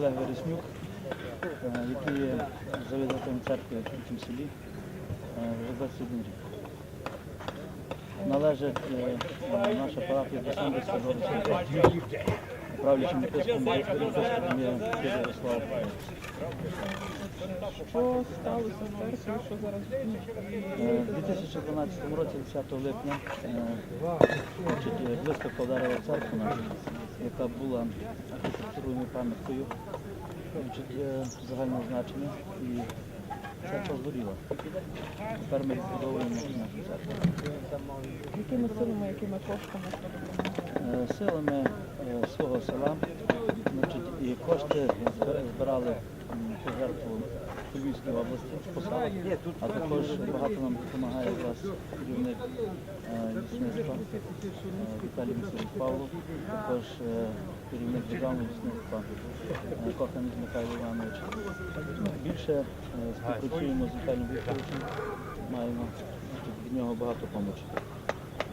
Олег Вереснюк, е, який є завідувачем церкви в цьому селі е, вже 21 рік. Належить е, наша парафія до Самбірська Городська. Правлячим є Кирило Ярослав. Що сталося з церквою, що зараз У 2012 році, 10 липня, блискавка вдарила церкву яка була архітектурною пам'яткою е, загального значення, і церква згоріла. Тепер ми відбудовуємо нашу церкву. якими силами, якими коштами Силами е, свого села значить, і кошти збирали пожертву Львівській області по селах, а також багато нам допомагає якраз керівник е, лісництва е, Віталій Васильович Павлов, також е, керівник державного лісництва е, Коханіс Михайло Іванович. Ну, Більше е, співпрацюємо з Віталієм Вікторовичем, маємо від нього багато допомоги.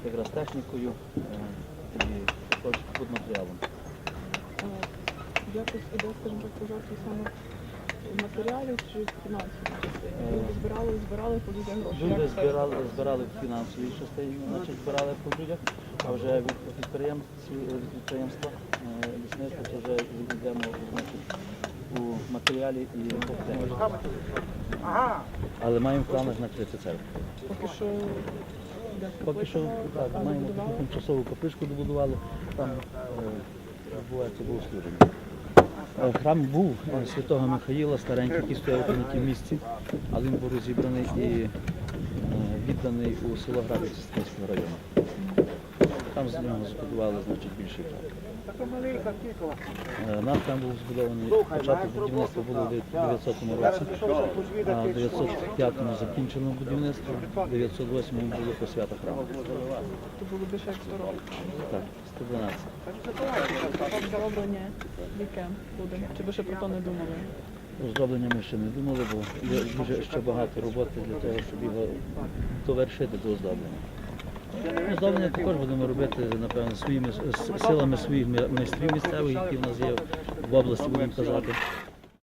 Якраз технікою е, і також будматеріалом. Е, Якось іде, скажімо так, пожертви саме матеріалів чи фінансових частин? Люди збирали, збирали по людях гроші. Люди Як це? збирали, збирали в фінансовій частині, значить збирали по людях, а вже від підприємств, від підприємства е, лісництва то вже йдемо значить, у матеріалі і по техніці. Але маємо в планах накрити церкву. Поки що Поки що так, маємо таку тимчасову капишку добудували, там е, відбувається богослуження. Е, Храм був е, святого Михаїла, старенький, який стояв на тій місці, але він був розібраний і відданий у село Грабів Сісненського району. Там з нього збудували значить, більший храм. Е, Наш храм був збудований, початок будівництва було в 900 році, а в 905-му закінчено будівництво, в 908-му було посвята храму. То було більше як 100 років. Так, 112. Зроблення яке буде? Чи ви ще про то не думали? Оздоблення ми ще не думали, бо є дуже ще багато роботи для того, щоб його довершити до оздоблення. Оздоблення також будемо робити, напевно, своїми силами своїх майстрів місцевих, які в нас є в області, будемо казати.